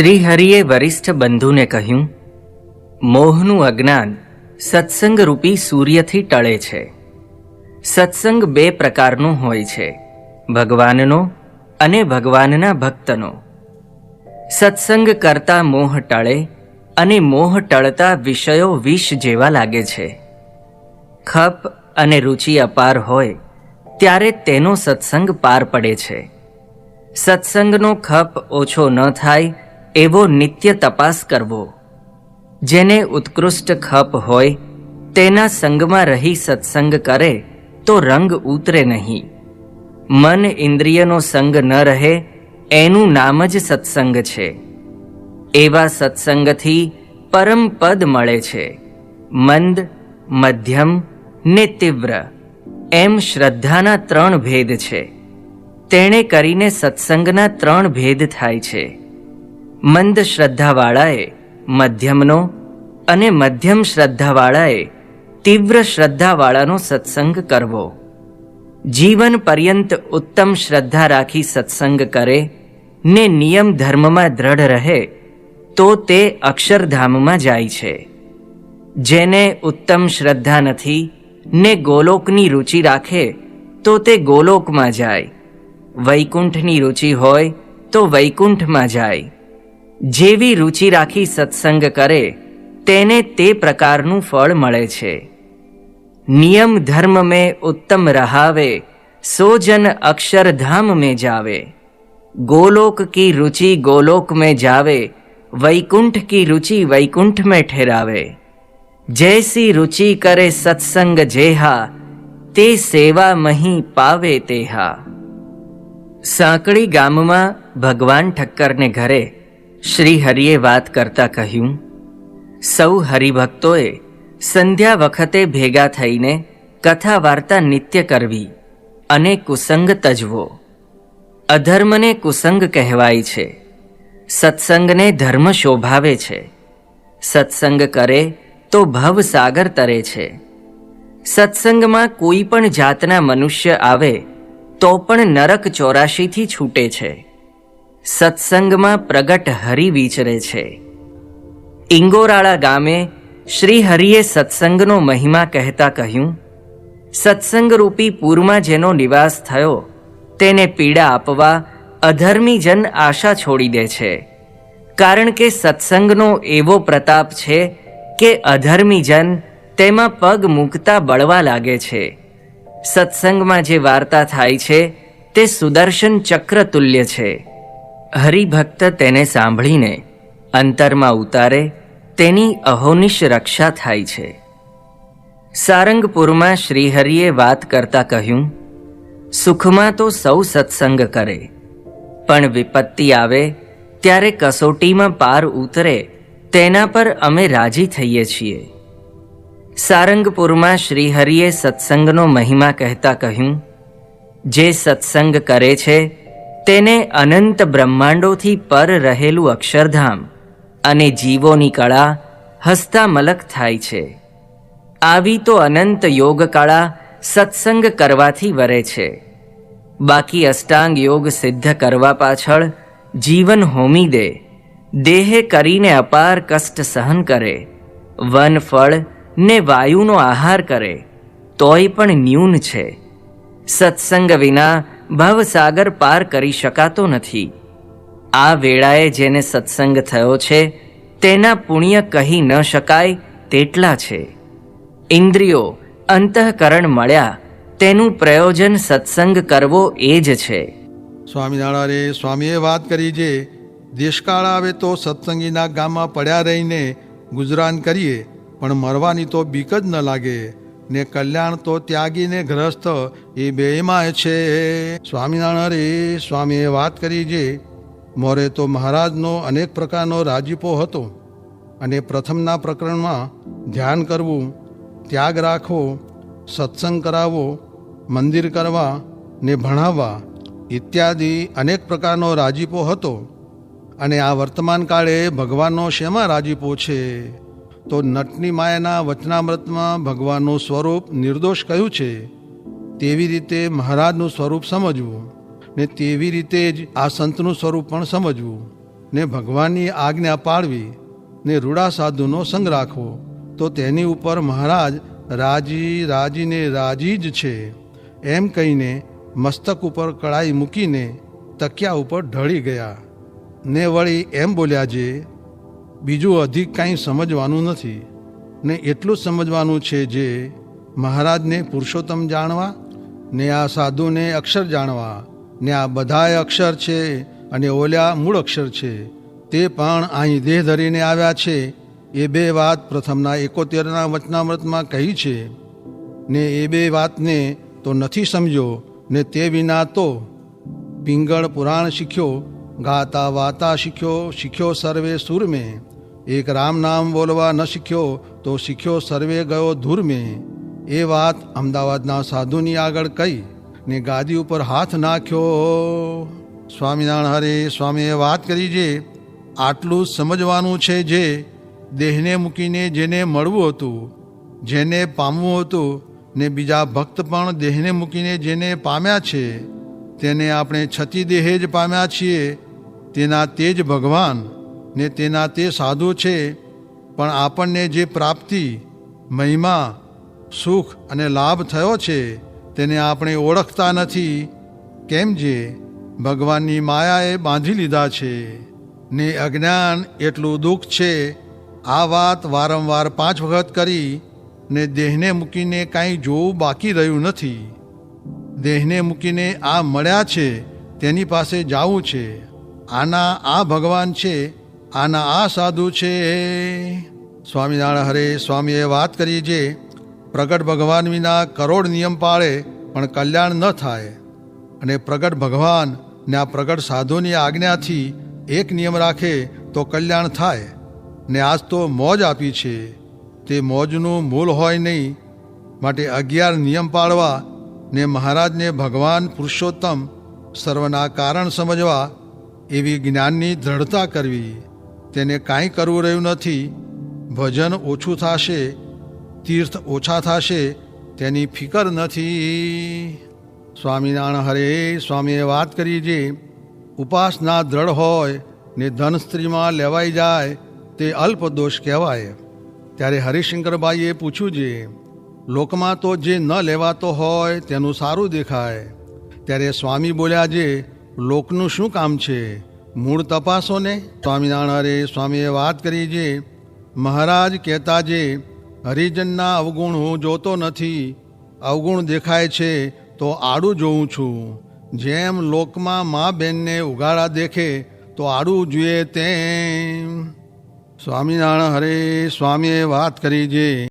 શ્રીહરિએ વરિષ્ઠ બંધુને કહ્યું, મોહનું અજ્ઞાન સત્સંગ રૂપી સૂર્યથી ટળે છે. સત્સંગ બે પ્રકારનો હોય છે, ભગવાનનો અને ભગવાનના ભક્તનો. સત્સંગ કરતા મોહ ટળે અને મોહ ટળતા વિષયો વિષ જેવા લાગે છે. ખપ અને રુચિ અપાર હોય, ત્યારે તેનો સત્સંગ પાર પડે છે. સત્સંગનો ખપ ઓછો ન થાય એવો નિત્ય તપાસ કરવો. જેને ઉત્કૃષ્ટ ખપ હોય, તેના સંગમાં રહી સત્સંગ કરે, તો રંગ ઉતરે નહીં. મન ઇન્દ્રિયનો સંગ ન રહે, એનું નામ જ સત્સંગ છે. એવા સત્સંગથી પરમ પદ મળે છે. મંદ, મધ્યમ ને તીવ્ર, એમ શ્રદ્ધાના ત્રણ ભેદ છે. તેણે કરીને સત્સંગના ત્રણ ભેદ થાય છે. મંદ શ્રદ્ધાવાળાએ મધ્યમનો અને મધ્યમ શ્રદ્ધાવાળાએ તીવ્ર શ્રદ્ધાવાળાનો સત્સંગ કરવો. જીવન પર્યંત ઉત્તમ શ્રદ્ધા રાખી સત્સંગ કરે, ને નિયમ ધર્મમાં દ્રઢ રહે, તો તે અક્ષરધામમાં જાય છે. જેને ઉત્તમ શ્રદ્ધા નથી, ને ગોલોકની રુચિ રાખે, તો તે ગોલોકમાં જાય. વૈકુંઠની રુચિ હોય, તો વૈકુંઠમાં જાય. જેવી રુચિ રાખી સત્સંગ કરે તેને તે પ્રકારનું ફળ મળે છે નિયમ ધર્મ મેં ઉત્તમ રહાવે સો જન અક્ષરધામ में जावे गोलोक की रुचि गोलोक में जावे वैकुंठ की रुचि वैकुंठ में ठहरावे जैसी रुचि करे सत्संग जेहा તે સેવા મહી પાવે તેહા સાંકળી ગામમાં ભગવાન ઠક્કરને ઘરે શ્રી હરિએ વાત કરતા કહ્યું, સૌ હરિભક્તોએ સંધ્યા વખતે ભેગા થઈને કથા વાર્તા નિત્ય કરવી અને કુસંગ તજવો. અધર્મને કુસંગ કહેવાય છે. સત્સંગને ધર્મ શોભાવે છે. સત્સંગ કરે તો ભવસાગર તરે છે. સત્સંગમાં કોઈ પણ જાતના મનુષ્ય આવે તો પણ નરક ચોરાશીથી છૂટે છે. સત્સંગમાં પ્રગટ હરિ વિચરે છે. ઇંગોરાળા ગામે શ્રી હરિએ સત્સંગનો મહિમા કહેતા કહ્યું, સત્સંગરૂપી પૂરમાં જેનો નિવાસ થયો, તેને પીડા આપવા અધર્મી જન આશા છોડી દે છે. કારણ કે સત્સંગનો એવો પ્રતાપ છે કે અધર્મી જન તેમાં પગ મૂકતા બળવા લાગે છે. સત્સંગમાં જે વાર્તા થાય છે, તે સુદર્શન ચક્ર તુલ્ય છે. હરિભક્ત તેને સાંભળીને અંતરમાં ઉતારે, તેની અહોનિશ રક્ષા થાય છે. સારંગપુરમાં શ્રીહરિએ વાત કરતા કહ્યું, સુખમાં તો સૌ સત્સંગ કરે, પણ વિપત્તિ આવે ત્યારે કસોટીમાં પાર ઉતરે, તેના પર અમે રાજી થઈએ છીએ. સારંગપુરમાં શ્રીહરિએ સત્સંગનો મહિમા કહેતા કહ્યું, જે સત્સંગ કરે છે તેને અનંત બ્રહ્માંડોથી પર રહેલું અક્ષરધામ અને જીવોની કળા હસ્તામલક થાય છે. આવી તો અનંત યોગ કળા સત્સંગ કરવાથી વરે છે. બાકી અષ્ટાંગ યોગ સિદ્ધ કરવા પાછળ જીવન હોમી દે. દેહે કરીને અપાર કષ્ટ સહન કરે. વન ફળ ને વાયુનો આહાર કરે. તોય પણ ન્યૂન છે. સત્સંગ વિના ભવસાગર પાર કરી શકાતો નથી. આ વેળાએ જેને સત્સંગ થયો છે, તેના પુણ્ય કહી ન શકાય તેટલા છે. ઇન્દ્રિયો અંતઃકરણ મળ્યા, તેનું પ્રયોજન સત્સંગ કરવો એ જ છે. સ્વામિનારાયણે, સ્વામીએ વાત કરી છે દેશકાળ આવે તો સત્સંગીના ગામમાં પડ્યા રહીને ગુજરાન કરીએ, પણ મરવાની તો બીક જ ન લાગે. ને કલ્યાણ તો ત્યાગીને ગ્રસ્ત એ બેયમાં છે. સ્વામિનારાયણ સ્વામીએ વાત કરી જે, મોરે તો મહારાજનો અનેક પ્રકારનો રાજીપો હતો અને પ્રથમના પ્રકરણમાં ધ્યાન કરવું, ત્યાગ રાખવો, સત્સંગ કરાવવો, મંદિર કરવા ને ભણાવવા ઇત્યાદિ અનેક પ્રકારનો રાજીપો હતો. અને આ વર્તમાન કાળે ભગવાનનો શેમાં રાજીપો છે? તો નટની માયાના વચનામૃતમાં ભગવાનનું સ્વરૂપ નિર્દોષ કહ્યું છે? તેવી રીતે મહારાજનું સ્વરૂપ સમજવું, ને તેવી રીતે જ આ સંતનું સ્વરૂપ પણ સમજવું, ને ભગવાનની આજ્ઞા પાળવી, ને રૂડા સાધુનો સંગ રાખવો. તો તેની ઉપર મહારાજ રાજી રાજીને રાજી જ છે. એમ કહીને મસ્તક ઉપર કળાઈ મૂકીને તકિયા ઉપર ઢળી ગયા. ને વળી એમ બોલ્યા જે બીજું અધિક કાંઈ સમજવાનું નથી. ને એટલું જ સમજવાનું છે જે, મહારાજને પુરુષોત્તમ જાણવા, ને આ સાધુને અક્ષર જાણવા, ને આ બધાય અક્ષર છે અને ઓલ્યા મૂળ અક્ષર છે. તે પણ અહીં દેહ ધરીને આવ્યા છે. એ બે વાત પ્રથમના એકોતેરના વચનામૃતમાં કહી છે. ને એ બે વાતને તો નથી સમજ્યો, ને તે વિના તો પિંગળ પુરાણ શીખ્યો, ગાતા વાતા શીખ્યો શીખ્યો સર્વે સુર મેં એક રામ નામ બોલવા ન શીખ્યો તો શીખ્યો સર્વે ગયો ધૂર મેં એ વાત અમદાવાદના સાધુની આગળ કહી ને ગાદી ઉપર હાથ નાખ્યો. સ્વામિનારાયણ હરે સ્વામીએ વાત કરી જે, આટલું સમજવાનું છે જે, દેહને મૂકીને જેને મળવું હતું, જેને પામવું હતું ને બીજા ભક્ત પણ દેહને મૂકીને જેને પામ્યા છે, તેને આપણે છતી દેહે જ પામ્યા છીએ, તેના તે જ ભગવાન ને તેના તે સાધુ છે, પણ આપણને જે પ્રાપ્તિ, મહિમા, સુખ અને લાભ થયો છે, તેને આપણે ઓળખતા નથી. કેમ જે? ભગવાનની માયાએ બાંધી લીધા છે. ને અજ્ઞાન એટલું દુઃખ છે. આ વાત વારંવાર પાંચ વખત કરી, ને દેહને મૂકીને કાંઈ જોવું બાકી રહ્યું નથી. દેહને મૂકીને આ મળ્યા છે, તેની પાસે જાવું છે. આના આ ભગવાન છે આના આ સાધુ છે. સ્વામિનારાયણ હરે સ્વામીએ વાત કરી જે પ્રગટ ભગવાન વિના કરોડ નિયમ પાળે પણ કલ્યાણ ન થાય. અને પ્રગટ ભગવાન ને આ પ્રગટ સાધુની આજ્ઞાથી એક નિયમ રાખે તો કલ્યાણ થાય. ને આજ તો મોજ આપી છે. તે મોજનું મૂળ હોય નહીં. માટે અગિયાર નિયમ પાળવા ને મહારાજને ભગવાન પુરુષોત્તમ સર્વના કારણ સમજવા એવી જ્ઞાનની દ્રઢતા કરવી. તેને કાંઈ કરવું રહ્યું નથી. ભજન ઓછું થશે, તીર્થ ઓછા થશે, તેની ફિકર નથી. સ્વામિનારાયણ હરે સ્વામીએ વાત કરી જે ઉપાસના દ્રઢ હોય ને ધન સ્ત્રીમાં લેવાઈ જાય, તે અલ્પ દોષ કહેવાય. ત્યારે હરિશંકરભાઈએ પૂછ્યું છે લોકમાં તો જે ન લેવાતો હોય, તેનું સારું દેખાય. ત્યારે સ્વામી બોલ્યા જે, લોકનું શું કામ છે? મૂળ તપાસો ને સ્વામિનારાયણ હરે સ્વામીએ વાત કરી જે, મહારાજ કહેતા જે, હરિજનના અવગુણ હું જોતો નથી, અવગુણ દેખાય છે તો આડું જોઉં છું. જેમ લોકમાં મા બેનને ઉગાડા દેખે, તો આડું જોઈએ તેમ. સ્વામિનારાયણ હરે સ્વામીએ વાત કરી જે